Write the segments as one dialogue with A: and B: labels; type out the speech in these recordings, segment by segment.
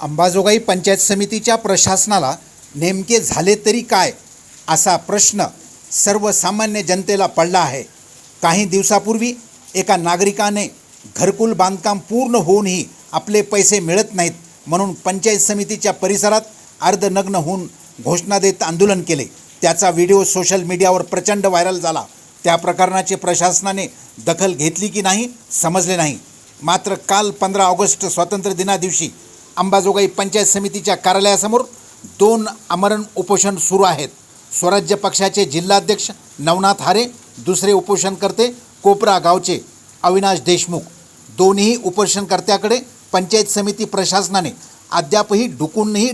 A: अंबाजोगाई पंचायत समितीच्या प्रशासनाला नेमके झाले तरी काय असा प्रश्न सर्वसामान्य जनतेला पडला आहे. काही दिवसापूर्वी एका नागरिकाने घरकुल बांधकाम पूर्ण होऊनही आपले पैसे मिळत नाहीत म्हणून पंचायत समितीच्या परिसरात अर्धनग्न होऊन घोषणा देत आंदोलन केले. त्याचा व्हिडिओ सोशल मीडियावर प्रचंड व्हायरल झाला. त्या प्रकरणाची प्रशासनाने दखल घेतली की नाही समजले नाही. मात्र काल पंधरा ऑगस्ट स्वातंत्र्य दिना दिवशी अंबाजोगाई पंचायत समितीच्या कार्यालयासमोर दोन आमरण उपोषण सुरू आहेत. स्वराज्य पक्षाचे जिल्हाध्यक्ष नवनाथ हारे दुसरे उपोषणकर्ते कोपरा गावचे अविनाश देशमुख. दोन्ही उपोषणकर्त्याकडे पंचायत समिती प्रशासनाने अद्यापही डुकूनही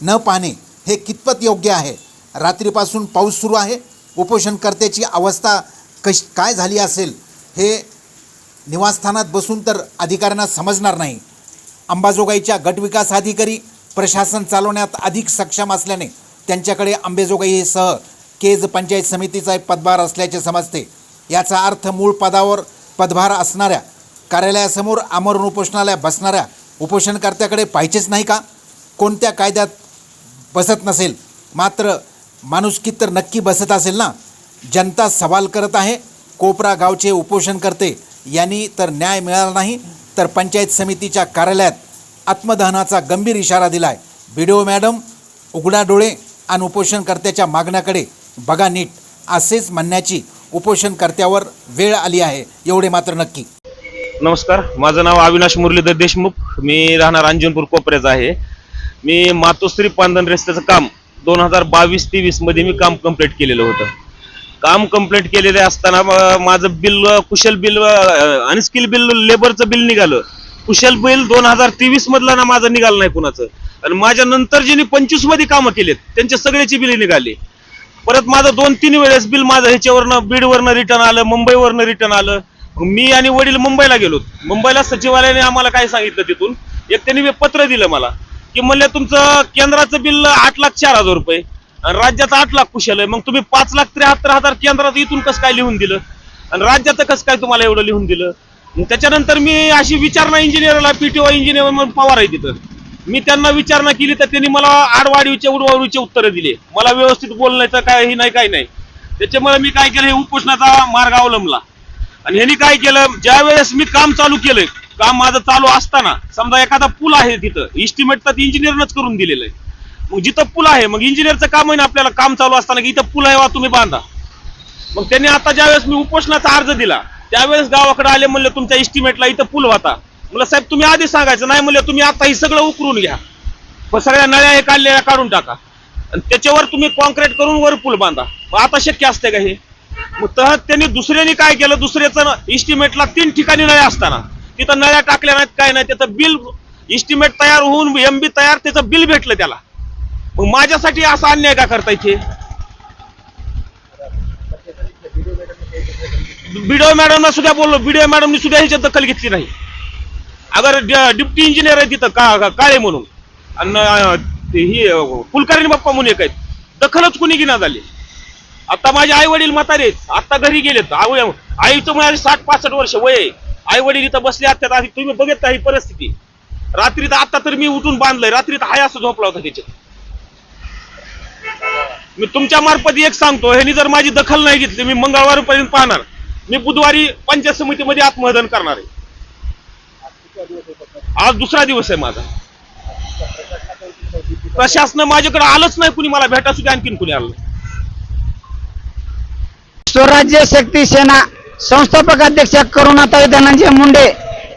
A: न पाहणे हे कितपत योग्य आहे? रात्रीपासून पाऊस सुरू आहे. उपोषणकर्त्याची अवस्था कश काय झाली असेल हे निवासस्थानात बसून तर अधिकाऱ्यांना समजणार नाही. अंबाजोगाईच्या गटविकास अधिकारी प्रशासन चालवण्यात अधिक सक्षम असल्याने त्यांच्याकडे अंबेजोगाईसह केज पंचायत समितीचा एक पदभार असल्याचे समजते. याचा अर्थ मूळ पदावर पदभार असणाऱ्या कार्यालयासमोर आमरण उपोषणालय बसणाऱ्या उपोषणकर्त्याकडे पाहिजेच नाही का? कोणत्या कायद्यात बसत नसेल? मात्र माणुसकीत तर नक्की बसत असेल ना? जनता सवाल करत आहे. कोपरा गावचे उपोषणकर्ते यांनी तर न्याय मिळाला नाही. तर पंचायत समितीच्या कार्यालयात आत्मदहनाचा गंभीर इशारा दिलाय. बीडीओ मॅडम उघडा डोळे आणि उपोषणकर्त्याच्या मागण्याकडे बघा नीट. असेच म्हणण्याची उपोषणकर्त्यावर वेळ आली आहे. एवढे मात्र नक्की.
B: नमस्कार माझं नाव अविनाश मुरलीधर देशमुख. मी राहणार अंजनपूर कोपऱ्याचा आहे. मी मातोश्री पांदन रस्त्याचं काम दोन हजार बावीस तेवीसमध्ये मी काम कंप्लीट केलेलं होतं. काम कंप्लीट केलेले असताना माझं बिल कुशल बिल अनस्किल बिल लेबरचं बिल निघालं. कुशल बिल दोन हजार तेवीस मधलं ना माझं निघालं नाही कुणाचं. आणि माझ्या नंतर ज्यांनी पंचवीसमध्ये कामं केलेत त्यांच्या सगळ्याची बिले निघाली. परत माझं दोन तीन वेळेस बिल माझं ह्याच्यावरनं बीडवरनं रिटर्न आलं मुंबईवरनं रिटर्न आलं. मी आणि वडील मुंबईला गेलो. मुंबईला सचिवालयाने आम्हाला काय सांगितलं तिथून? एक त्यांनी पत्र दिलं मला की म्हणलं तुमचं केंद्राचं बिल आठ लाख चार हजार रुपये. आणि राज्याचं आठ लाख कुशल आहे. मग तुम्ही पाच लाख त्र्याहत्तर हजार केंद्रात इथून कसं काय लिहून दिलं? आणि राज्याचं कसं काय तुम्हाला एवढं लिहून दिलं? त्याच्यानंतर मी अशी विचारणा इंजिनियरला पीटीओ इंजिनियर म्हणून पवार आहे तिथं. मी त्यांना विचारणा केली तर त्यांनी मला आडवाडीचे उडवाडीचे उत्तरं दिले. मला व्यवस्थित बोलण्याचं काय हे नाही काय नाही. त्याच्यामुळे मी काय केलं? हे उपोषणाचा मार्ग अवलंबला. आणि ह्यांनी काय केलं? ज्या वेळेस मी काम चालू केलंय काम माझं चालू असताना समजा एखादा पूल आहे तिथं इस्टिमेट तर इंजिनियरनंच करून दिलेलं आहे. जिथं पूल आहे मग इंजिनियरचं काम आहे ना आपल्याला काम चालू असताना की इथं पूल आहे वा तुम्ही बांधा. मग त्यांनी आता ज्यावेळेस मी उपोषणाचा अर्ज दिला त्यावेळेस गावाकडे आले म्हणलं तुमच्या इस्टिमेटला इथं पूल होता. म्हणलं साहेब तुम्ही आधी सांगायचं नाही म्हणलं तुम्ही आता हे सगळं उकरून घ्या. पण सगळ्या नळ्या हे काढलेल्या काढून टाका. आणि त्याच्यावर तुम्ही कॉन्क्रीट करून वर पूल बांधा. मग आता शक्य असते का हे? मग तर त्यांनी दुसऱ्याने काय केलं? दुसऱ्याचं इस्टिमेटला तीन ठिकाणी नळ्या असताना. तिथं नळ्या टाकल्या नाहीत काय नाही त्याचं बिल इस्टिमेट तयार होऊन एमबी तयार त्याचं बिल भेटलं त्याला. मग माझ्यासाठी असा अन्याय का करता इथे बीडीओ मॅडमला सुद्धा बोललो बीडीओ मॅडमनी सुद्धा ह्याची दखल घेतली नाही. अगर डिप्टी इंजिनियर आहे तिथं का काळे म्हणून. आणि ही कुलकर्णी बाप्पा म्हणून एक आहेत. दखलच कुणी घेण्यात आली आता माझे आई वडील म्हातारे आता घरी गेलेत. आई- आईचं माझे साठ पासष्ट वर्ष वय आहे. आई वडील इथं बसले असतात. तुम्ही बघितला ही परिस्थिती. रात्री तर आता तर मी उठून बांधलंय. रात्री तर हाय असं झोपला होता त्याच्यात. मी तुमच्या मार्फत एक सांगतो ह्यांनी जर माझी दखल नाही घेतली मी मंगळवारपर्यंत पाहणार. मी बुधवारी पंचायत समितीमध्ये आत्महदन करणार आहे. आज दुसरा दिवस आहे माझा. प्रशासन माझ्याकडे आलंच नाही कुणी मला भेटा सुद्धा आणखीन कुणी आलं
C: स्वराज्य शक्ती सेना संस्थापक अध्यक्ष करुणाताई धनंजय मुंडे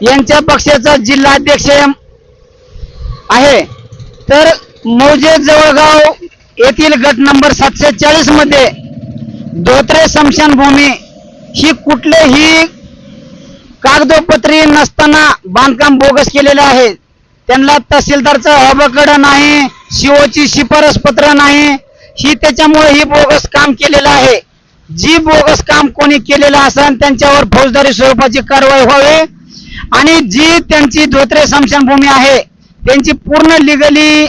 C: यांच्या पक्षाचा जिल्हाध्यक्ष आहे. तर मौजे जवळगाव येथील गट नंबर सातशे चाळीसमध्ये धोत्रे स्मशानभूमी ही कुठलेही कागदोपत्री नसताना बांधकाम बोगस केलेले आहे. त्यांना तहसीलदारचं अबकड नाही शिओची शिफारस पत्र नाही. ही त्याच्यामुळे ही बोगस काम केलेलं आहे. जी बोगस काम कोणी केलेलं असेल त्यांच्यावर फौजदारी स्वरूपाची कारवाई व्हावी आणि जी त्यांची धोत्रे स्मशानभूमी आहे त्यांची पूर्ण लिगली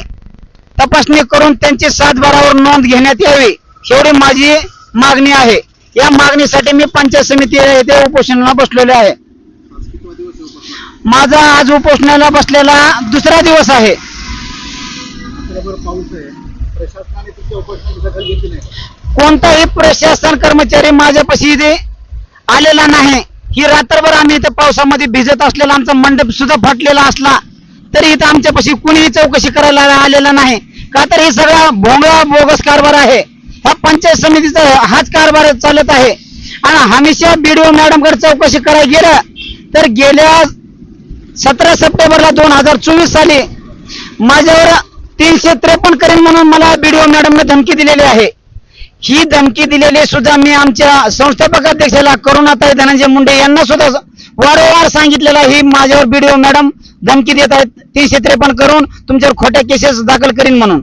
C: तपासणी करून त्यांची सातबारावर नोंद घेण्यात यावी. एवढी माझी मागणी आहे. या मागणीसाठी मी पंचायत समिती येथे उपोषणाला बसलेले आहे. माझा आज उपोषणाला बसलेला दुसरा दिवस आहे. कोणताही प्रशासन कर्मचारी माझ्यापाशी इथे आलेला नाही. ही रात्रभर आम्ही इथे पावसामध्ये भिजत असलेला आमचा मंडप सुद्धा फाटलेला असला. तरी इथं आमच्यापाशी कुणीही चौकशी करायला आलेला नाही. का तर हे सगळा भोंगळा बोगस कारभार आहे. ह्या पंचायत समितीचा हाच कारभार चालत आहे. आणि हमेशा बीडीओ मॅडमकडे चौकशी करायला गेलं तर गेल्या सतरा सप्टेंबरला दोन हजार चोवीस साली माझ्यावर तीनशे त्रेपन्न करेन म्हणून मला बीडीओ मॅडमने धमकी दिलेली आहे. ही धमकी दिलेली सुद्धा मी आमच्या संस्थापक अध्यक्षाला करुणाताई धनंजय मुंडे यांना सुद्धा वारंवार सांगितलेलं आहे. ही माझ्यावर बीडीओ मॅडम धमकी देत आहेत तीनशे त्रेपन्न करून तुमच्यावर खोट्या केसेस दाखल करीन म्हणून.